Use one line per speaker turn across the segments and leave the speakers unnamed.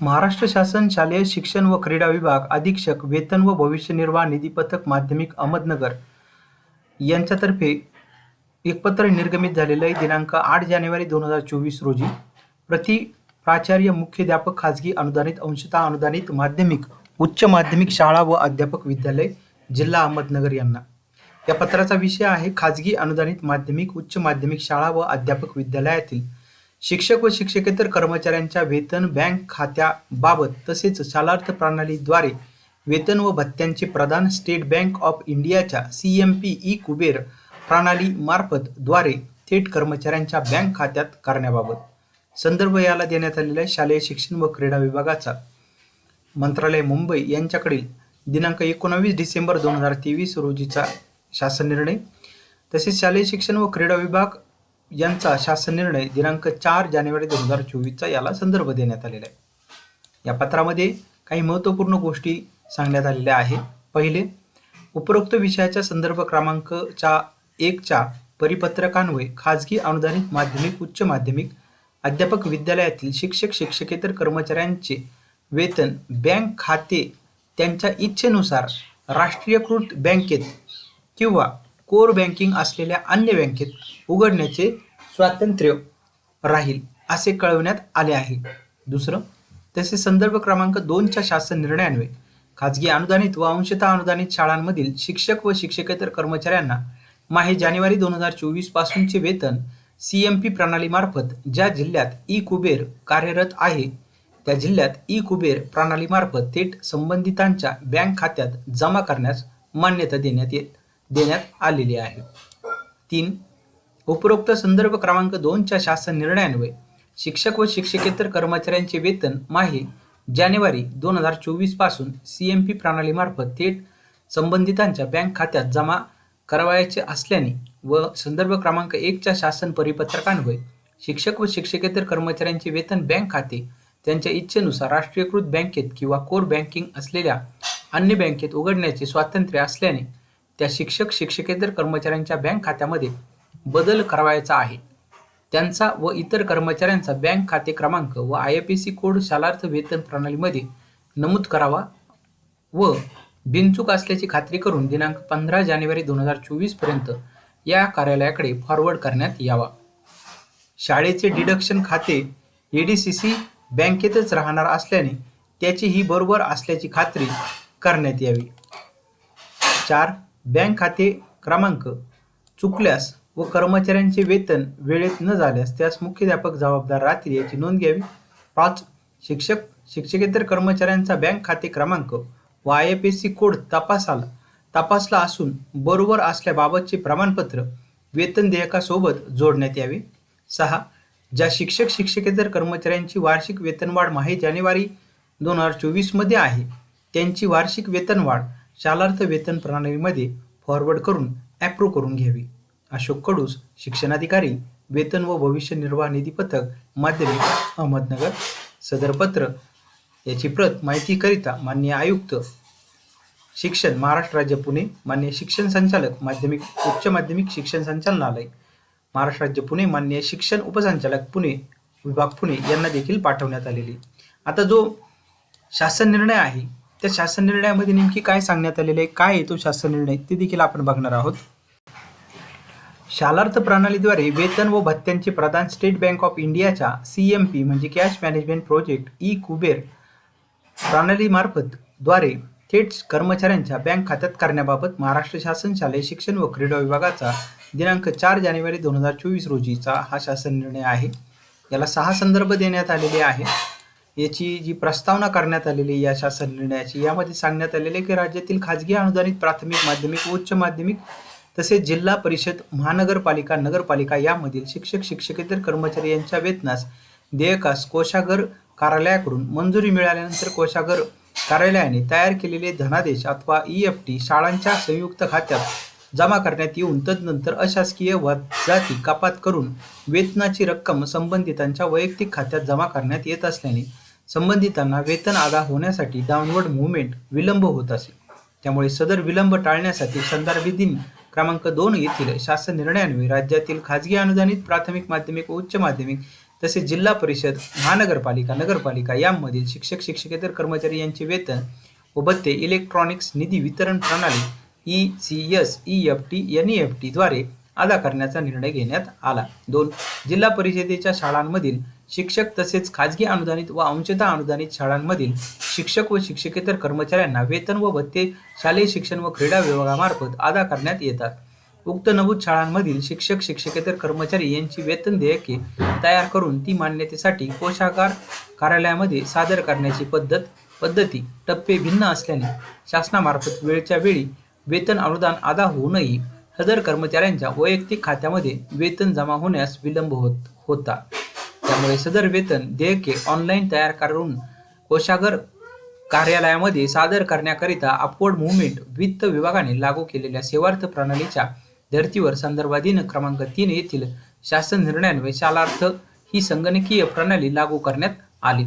महाराष्ट्र शासन शालेय शिक्षण व क्रीडा विभाग अधीक्षक वेतन व भविष्य निर्वाह निधी पथक माध्यमिक अहमदनगर यांच्यातर्फे एक पत्र निर्गमित झालेलं आहे. दिनांक आठ जानेवारी दोन हजार चोवीस रोजी. प्रति प्राचार्य मुख्याध्यापक खाजगी अनुदानित अंशतः अनुदानित माध्यमिक उच्च माध्यमिक शाळा व अध्यापक विद्यालय जिल्हा अहमदनगर यांना. या पत्राचा विषय आहे खाजगी अनुदानित माध्यमिक उच्च माध्यमिक शाळा व अध्यापक विद्यालयातील शिक्षक व शिक्षकेतर कर्मचाऱ्यांच्या वेतन बँक खात्याबाबत तसेच शालार्थ प्रणालीद्वारे वेतन व भत्त्यांचे प्रदान स्टेट बँक ऑफ इंडियाच्या C M P e Kuber प्रणालीमार्फत द्वारे थेट कर्मचाऱ्यांच्या बँक खात्यात करण्याबाबत. संदर्भ याला देण्यात आलेल्या शालेय शिक्षण व क्रीडा विभागाचा. मंत्रालय मुंबई यांच्याकडील दिनांक एकोणावीस डिसेंबर दोन हजार तेवीस रोजीचा शासन निर्णय. तसेच शालेय शिक्षण व क्रीडा विभाग यांचा शासन निर्णय दिनांक चार जानेवारी दोन हजार चोवीसचा याला संदर्भ देण्यात आलेला आहे. या पत्रामध्ये काही महत्त्वपूर्ण गोष्टी सांगण्यात आलेल्या आहेत. पहिले उपरोक्त विषयाच्या संदर्भ क्रमांकच्या एकच्या परिपत्रकान्वये खाजगी अनुदानित माध्यमिक उच्च माध्यमिक अध्यापक विद्यालयातील शिक्षक शिक्षकेतर कर्मचाऱ्यांचे वेतन बँक खाते त्यांच्या इच्छेनुसार राष्ट्रीयकृत बँकेत किंवा कोर बँकिंग असलेल्या अन्य बँकेत उघडण्याचे स्वातंत्र्य राहील असे कळवण्यात आले आहे. दुसरं तसे संदर्भ क्रमांक दोनच्या शासन निर्णयान्वये खाजगी अनुदानित व अंशतः अनुदानित शाळांमधील शिक्षक व शिक्षकेतर कर्मचाऱ्यांना माहे जानेवारी दोन हजार चोवीस पासूनचे वेतन सी एम पी प्रणालीमार्फत ज्या जिल्ह्यात ई कुबेर कार्यरत आहे त्या जिल्ह्यात ई कुबेर प्रणालीमार्फत थेट संबंधितांच्या बँक खात्यात जमा करण्यास मान्यता देण्यात येईल. देण्यात आलेली आहे. तीन उपरोक्त संदर्भ क्रमांक दोनच्या शासन निर्णयान्वये शिक्षक व शिक्षकेतर कर्मचाऱ्यांचे वेतन माहे जानेवारी दोन हजार चोवीसपासून सी एम पी प्रणालीमार्फत थेट संबंधितांच्या बँक खात्यात जमा करावयाचे असल्याने व संदर्भ क्रमांक एकच्या शासन परिपत्रकान्वये शिक्षक व शिक्षकेतर कर्मचाऱ्यांचे वेतन बँक खाते त्यांच्या इच्छेनुसार राष्ट्रीयकृत बँकेत किंवा कोर बँकिंग असलेल्या अन्य बँकेत उघडण्याचे स्वातंत्र्य असल्याने त्या शिक्षक शिक्षकेतर कर्मचाऱ्यांच्या बँक खात्यामध्ये बदल करावायचा आहे. त्यांचा व इतर कर्मचाऱ्यांचा बँक खाते क्रमांक व I F C code Shalarth वेतन प्रणालीमध्ये नमूद करावा व बिनचूक असल्याची खात्री करून दिनांक पंधरा जानेवारी दोन हजार चोवीसपर्यंत या कार्यालयाकडे फॉरवर्ड करण्यात यावा. शाळेचे डिडक्शन खाते ए डी सी सी बँकेतच राहणार असल्याने त्याची ही बरोबर असल्याची खात्री करण्यात यावी. चार बँक खाते क्रमांक चुकल्यास व कर्मचाऱ्यांचे वेतन वेळेत न झाल्यास त्यास मुख्याध्यापक जबाबदार राहतील याची नोंद घ्यावी. पाच शिक्षक शिक्षकेतर कर्मचाऱ्यांचा बँक खाते क्रमांक व I F S C code तपासाला तपासला असून बरोबर असल्याबाबतचे प्रमाणपत्र वेतन देयकासोबत जोडण्यात यावे. सहा ज्या शिक्षक शिक्षकेतर कर्मचाऱ्यांची वार्षिक वेतनवाढ माहे जानेवारी दोन हजार चोवीसमध्ये आहे त्यांची वार्षिक वेतनवाढ शालार्थ वेतन प्रणालीमध्ये फॉरवर्ड करून ॲप्रूव्ह करून घ्यावी. अशोक कडूस शिक्षणाधिकारी वेतन व भविष्य निर्वाह निधी पथक माध्यमिक अहमदनगर. सदर पत्र याची प्रत माहितीकरिता मान्य आयुक्त शिक्षण महाराष्ट्र राज्य पुणे. मान्य शिक्षण संचालक माध्यमिक उच्च माध्यमिक शिक्षण संचालनालय. महाराष्ट्र राज्य पुणे. मान्य शिक्षण उपसंचालक पुणे. विभाग पुणे यांना देखील पाठवण्यात आलेली. आता जो शासन निर्णय आहे त्या शासन निर्णयामध्ये नेमकी काय सांगण्यात आलेले आहे? काय येतो शासन निर्णय? ते देखील आपण बघणार आहोत. शालार्थ प्रणालीद्वारे वेतन व भत्त्यांचे प्रदान स्टेट बँक ऑफ इंडियाच्या सी एम पी म्हणजे cash management project e Kuber प्रणालीमार्फत द्वारे थेट कर्मचाऱ्यांच्या बँक खात्यात करण्याबाबत महाराष्ट्र शासन शालेय शिक्षण व क्रीडा विभागाचा दिनांक चार जानेवारी दोन हजार चोवीस रोजीचा हा शासन निर्णय आहे. याला सहा संदर्भ देण्यात आलेले आहे याची जी प्रस्तावना करण्यात आलेली या शासन निर्णयाची यामध्ये सांगण्यात आलेले की राज्यातील खाजगी अनुदानित प्राथमिक माध्यमिक उच्च माध्यमिक तसेच जिल्हा परिषद महानगरपालिका नगरपालिका यामधील शिक्षक शिक्षकेतर कर्मचारी यांच्या वेतनास देयकास कोशागर कार्यालयाकडून मंजुरी मिळाल्यानंतर कोशागर कार्यालयाने तयार केलेले धनादेश अथवा ई एफ टी शाळांच्या संयुक्त खात्यात जमा करण्यात येऊन तदनंतर अशासकीय जाती कपात करून वेतनाची रक्कम संबंधितांच्या वैयक्तिक खात्यात जमा करण्यात येत असल्याने संबंधितांना वेतन अदा होण्यासाठी डाऊनवर्ड मुवमेंट विलंब होत असे. त्यामुळे सदर विलंब टाळण्यासाठी संदर्भित दिन क्रमांक दोन येथील शासन निर्णयान्वये राज्यातील खाजगी अनुदानित प्राथमिक माध्यमिक व उच्च माध्यमिक तसेच जिल्हा परिषद महानगरपालिका नगरपालिका यांमधील शिक्षक शिक्षकेतर कर्मचारी यांचे वेतन व भत्ते इलेक्ट्रॉनिक्स निधी वितरण प्रणाली E C S E F T N E F T द्वारे अदा करण्याचा निर्णय घेण्यात आला. दोन जिल्हा परिषदेच्या शाळांमधील शिक्षक तसेच खाजगी अनुदानित व अंशतः अनुदानित शाळांमधील शिक्षक व शिक्षकेतर कर्मचाऱ्यांना वेतन व भत्ते शालेय शिक्षण व क्रीडा विभागामार्फत अदा करण्यात येतात. उक्त नमूद शाळांमधील शिक्षक शिक्षकेतर कर्मचारी यांची वेतन देयके तयार करून ती मान्यतेसाठी कोषागार कार्यालयामध्ये सादर करण्याची पद्धत पद्धती टप्पे भिन्न असल्याने शासनामार्फत वेळच्या वेळी वेतन अनुदान अदा होऊनही हजर कर्मचाऱ्यांच्या वैयक्तिक खात्यामध्ये वेतन जमा होण्यास विलंब होत होता. त्यामुळे सदर वेतन देयके ऑनलाईन तयार करून कोषागर कार्यालयामध्ये सादर करण्याकरिता अपवर्ड मुवमेंट वित्त विभागाने लागू केलेल्या सेवार्थ प्रणालीच्या धर्तीवर संदर्भाधीन क्रमांक तीन येथील शासन निर्णयान्वये शालार्थ ही संगणकीय प्रणाली लागू करण्यात आली.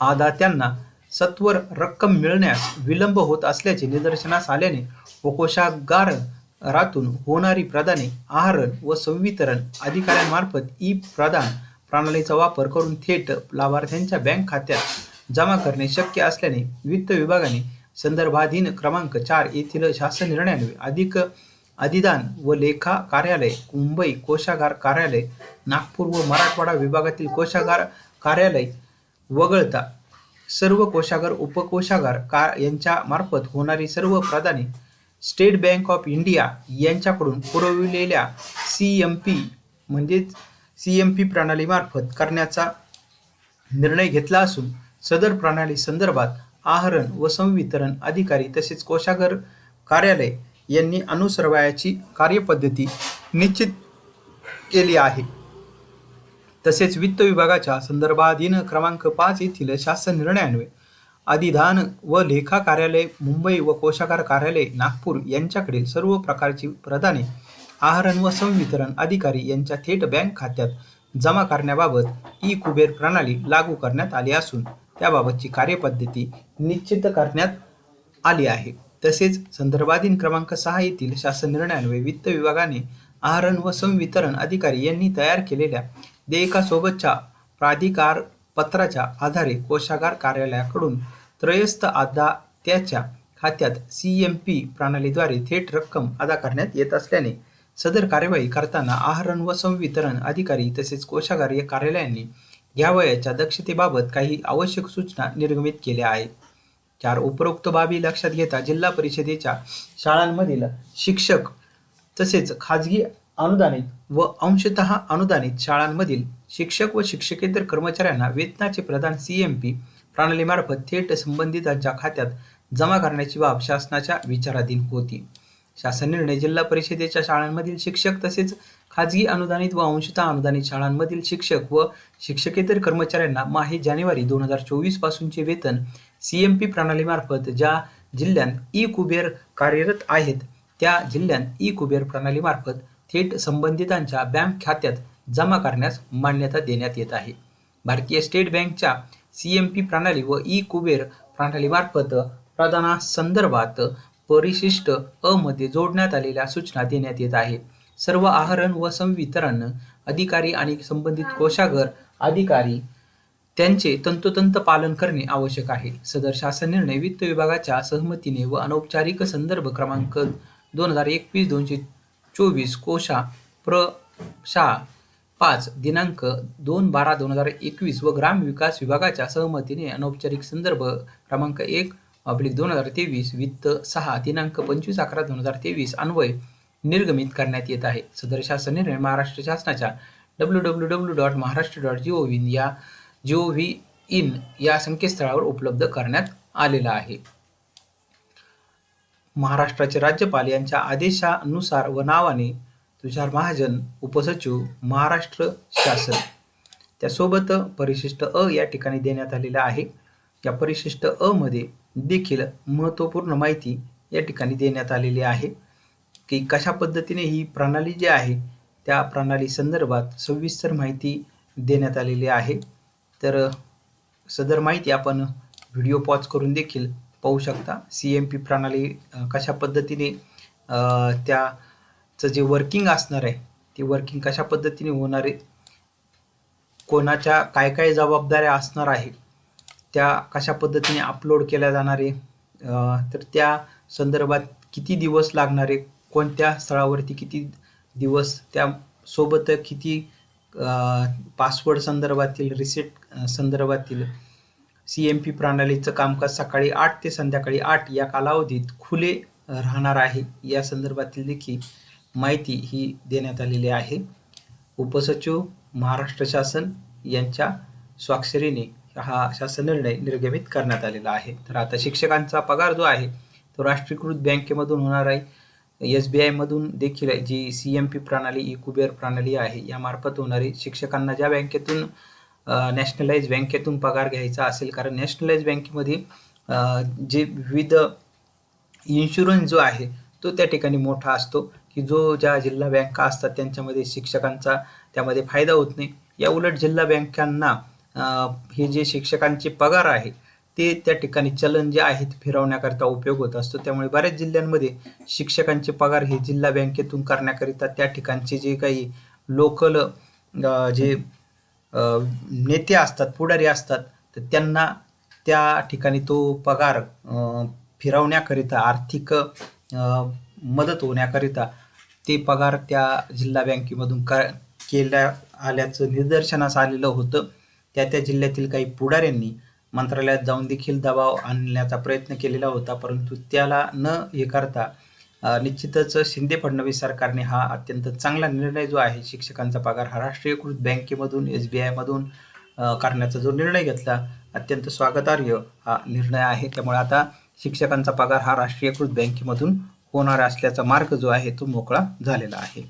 आदात्यांना सत्वर रक्कम मिळण्यास विलंब होत असल्याचे निदर्शनास आल्याने व कोषागारातून होणारी प्रदाने आहरण व संवितरण अधिकाऱ्यांमार्फत ई प्रदान प्रणालीचा वापर करून थेट लाभार्थ्यांच्या बँक खात्यात जमा करणे शक्य असल्याने वित्त विभागाने संदर्भाधीन क्रमांक चार येथील शासन निर्णयाने अधिक अधिदान व लेखा कार्यालय मुंबई कोषागार कार्यालय नागपूर व मराठवाडा विभागातील कोषागार कार्यालय वगळता सर्व कोषागार उपकोषागार का यांच्या मार्फत होणारी सर्व प्रदाने स्टेट बँक ऑफ इंडिया यांच्याकडून पुरविलेल्या सी एम पी म्हणजेच सी एम पी प्रणालीमार्फत करण्याचा निर्णय घेतला असून सदर प्रणाली संदर्भात आहरण व संवितरण अधिकारी तसेच कोषागर कार्यालय यांनी अनुसरवायाची कार्यपद्धती निश्चित केली आहे. तसेच वित्त विभागाच्या संदर्भाधीन क्रमांक पाच येथील शासन निर्णयान्वये अधिधान व लेखा कार्यालय मुंबई व कोषागार कार्यालय नागपूर यांच्याकडील सर्व प्रकारची प्रदाने आहरण व संवितरण अधिकारी यांच्या थेट बँक खात्यात जमा करण्याबाबत ई कुबेर प्रणाली लागू करण्यात आली असून त्याबाबतची कार्यपद्धती निश्चित करण्यात आली आहे. तसेच संदर्भाधीन क्रमांक सहा येथील शासन निर्णयान्वये वित्त विभागाने आहरण व संवितरण अधिकारी यांनी तयार केलेल्या देयकासोबतच्या प्राधिकार पत्राच्या आधारे कोषागार कार्यालयाकडून त्रयस्थ आदात्याच्या खात्यात सी एम पी प्रणालीद्वारे थेट रक्कम अदा करण्यात येत असल्याने सदर कार्यवाही करताना आहरण व संवितरण अधिकारी तसेच कोषागार या कार्यालयांनी घ्यावयाच्या दक्षतेबाबत काही आवश्यक सूचना निर्गमित केल्या आहेत. चार उपरोक्त बाबी लक्षात घेता जिल्हा परिषदेच्या शाळांमधील शिक्षक तसेच खाजगी अनुदानित व अंशतः अनुदानित शाळांमधील शिक्षक व शिक्षकेतर कर्मचाऱ्यांना वेतनाचे प्रदान सी एम पी प्रणालीमार्फत थेट संबंधितांच्या खात्यात जमा करण्याची बाब शासनाच्या विचाराधीन होती. शासन निर्णय जिल्हा परिषदेच्या शाळांमधील शिक्षक तसेच खाजगी अनुदानित व अंशतः अनुदानित शाळांमधील शिक्षक व शिक्षकेतर कर्मचाऱ्यांना माहे जानेवारी दोन हजार चोवीस पासूनचे वेतन सी एम पी प्रणालीमार्फत ज्या जिल्ह्यात ई कुबेर कार्यरत आहेत त्या जिल्ह्यात ई कुबेर प्रणालीमार्फत थेट संबंधितांच्या बँक खात्यात जमा करण्यास मान्यता देण्यात येत आहे. भारतीय स्टेट बँकच्या सी एम पी प्रणाली व ई कुबेर प्रणालीमार्फत प्रदानासंदर्भात परिशिष्ट अ मध्ये जोडण्यात आलेल्या सूचना देण्यात येत आहे. सर्व आहरण व संवितरण अधिकारी आणि संबंधित कोषागार अधिकारी त्यांचे तंतोतंत पालन करणे आवश्यक आहे. सदर शासन निर्णय वित्त विभागाच्या सहमतीने व अनौपचारिक संदर्भ क्रमांक दोन हजार एकवीस दोनशे चोवीस कोशा प्र शा पाच दिनांक दोन बारा दोन हजार एकवीस व ग्राम विकास विभागाच्या सहमतीने अनौपचारिक संदर्भ क्रमांक एक ऑब्लिक दोन हजार तेवीस वित्त सहा दिनांक पंचवीस अकरा दोन हजार तेवीस अन्वय निर्गमित करण्यात येत आहे. सदर शासन निर्णय महाराष्ट्र शासनाच्या W W W dot Maharashtra dot G O या जी ओ व्ही इन या संकेतस्थळावर उपलब्ध करण्यात आलेला आहे. महाराष्ट्राचे राज्यपाल यांच्या आदेशानुसार व नावाने तुषार महाजन उपसचिव महाराष्ट्र शासन. त्यासोबत परिशिष्ट अ या ठिकाणी देण्यात आलेला आहे. या परिशिष्ट अ मध्ये देखील महत्त्वपूर्ण माहिती या ठिकाणी देण्यात आलेली आहे. की कशा पद्धतीने ही प्रणाली जी आहे त्या प्रणाली संदर्भात सविस्तर माहिती देण्यात आलेली आहे. तर सदर माहिती आपण व्हिडिओ पॉज करून देखील पाहू शकता. सी एम पी प्रणाली कशा पद्धतीने त्याचं जे वर्किंग असणार आहे ते वर्किंग कशा पद्धतीने होणार आहे कोणाच्या काय काय जबाबदाऱ्या असणार आहे त्या कशा पद्धतीने अपलोड केल्या जाणार आहे तर त्या संदर्भात किती दिवस लागणार आहे कोणत्या स्थळावरती किती दिवस त्या सोबत किती पासवर्ड संदर्भातील रिसेट संदर्भातील सी एम पी प्रणालीचं कामकाज सकाळी आठ ते संध्याकाळी आठ या कालावधीत खुले राहणार आहे या संदर्भातील देखील माहिती ही देण्यात आलेली आहे. उपसचिव महाराष्ट्र शासन यांच्या स्वाक्षरीने हा शासन निर्णय निर्गमित करण्यात आलेला आहे. तर आता शिक्षकांचा पगार जो आहे तो राष्ट्रीयकृत बँकेमधून होणार आहे. एस बी आयमधून देखील जी सी एम पी प्रणाली ई कुबेर प्रणाली आहे यामार्फत होणारी शिक्षकांना ज्या बँकेतून नॅशनलाइज बँकेतून पगार घ्यायचा असेल कारण नॅशनलाइज बँकेमध्ये जे विविध इन्शुरन्स जो आहे तो त्या ठिकाणी मोठा असतो की जो ज्या जिल्हा बँका असतात त्यांच्यामध्ये शिक्षकांचा त्यामध्ये फायदा होत नाही. या उलट जिल्हा बँकांना हे जे शिक्षकांचे पगार आहे ते त्या ठिकाणी चलन जे आहे ते फिरवण्याकरिता उपयोग होत असतो. त्यामुळे बऱ्याच जिल्ह्यांमध्ये शिक्षकांचे पगार हे जिल्हा बँकेतून करण्याकरिता त्या ठिकाणचे जे काही लोकल जे नेते असतात पुढारी असतात तर त्यांना त्या ठिकाणी तो पगार फिरवण्याकरिता आर्थिक मदत होण्याकरिता ते पगार त्या जिल्हा बँकेमधून का केल्या आल्याचं निदर्शनास आलेलं होतं. त्या त्या जिल्ह्यातील काही पुढाऱ्यांनी मंत्रालयात जाऊन देखील दबाव आणण्याचा प्रयत्न केलेला होता परंतु त्याला न हे करता निश्चितच शिंदे फडणवीस सरकारने हा अत्यंत चांगला निर्णय जो आहे शिक्षकांचा पगार हा राष्ट्रीयकृत बँकेमधून एस बी आयमधून करण्याचा जो निर्णय घेतला अत्यंत स्वागतार्ह हा निर्णय आहे. त्यामुळे आता शिक्षकांचा पगार हा राष्ट्रीयकृत बँकेमधून होणार असल्याचा मार्ग जो आहे तो मोकळा झालेला आहे.